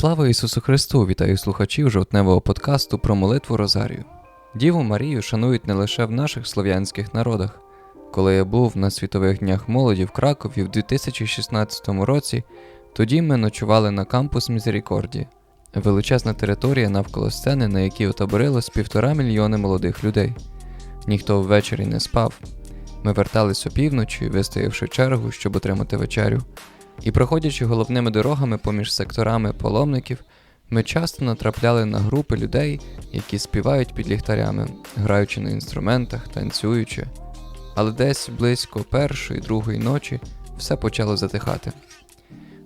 Слава Ісусу Христу! Вітаю слухачів жовтневого подкасту про молитву Розарію. Діву Марію шанують не лише в наших слов'янських народах. Коли я був на світових днях молоді в Кракові в 2016 році, тоді ми ночували на кампус Мізерікорді, величезна територія навколо сцени, на якій отаборилось півтора мільйони молодих людей. Ніхто ввечері не спав. Ми вертались опівночі, вистоявши чергу, щоб отримати вечерю. І проходячи головними дорогами поміж секторами паломників, ми часто натрапляли на групи людей, які співають під ліхтарями, граючи на інструментах, танцюючи. Але десь близько першої, другої ночі все почало затихати.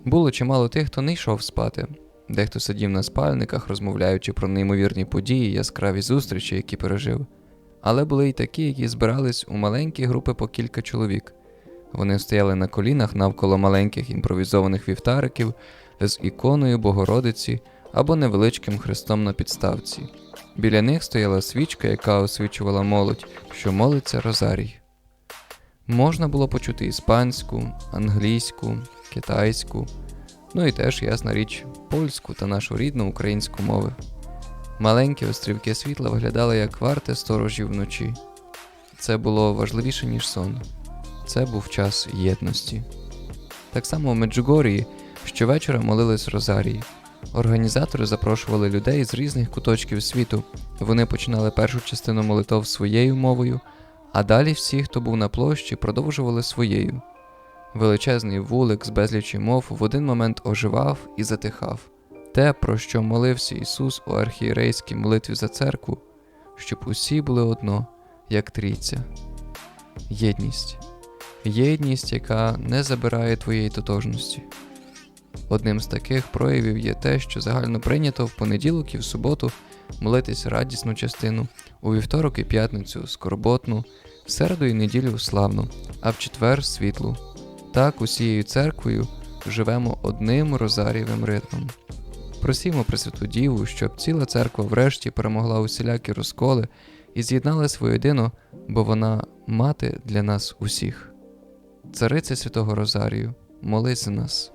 Було чимало тих, хто не йшов спати, дехто сидів на спальниках, розмовляючи про неймовірні події, яскраві зустрічі, які пережив. Але були й такі, які збирались у маленькі групи по кілька чоловік. Вони стояли на колінах навколо маленьких імпровізованих вівтариків з іконою Богородиці або невеличким хрестом на підставці. Біля них стояла свічка, яка освічувала молодь, що молиться Розарій. Можна було почути іспанську, англійську, китайську, ну і теж, ясна річ, польську та нашу рідну українську мови. Маленькі острівки світла виглядали як варте сторожі вночі. Це було важливіше, ніж сон. Це був час єдності. Так само в Меджугорії щовечора молились Розарії. Організатори запрошували людей з різних куточків світу. Вони починали першу частину молитов своєю мовою, а далі всі, хто був на площі, продовжували своєю. Величезний вулик з безлічі мов в один момент оживав і затихав. Те, про що молився Ісус у архієрейській молитві за церкву, щоб усі були одно, як трійця. Єдність. Єдність, яка не забирає твоєї тотожності. Одним з таких проявів є те, що загально прийнято в понеділок і в суботу молитись радісну частину, у вівторок і п'ятницю скорботну, в середу і неділю славну, а в четвер світлу. Так усією церквою живемо одним розарієвим ритмом. Просімо Пресвяту Діву, щоб ціла церква врешті перемогла усілякі розколи і з'єдналась воєдино, бо вона мати для нас усіх. Цариця Святого Розарію, молись за нас.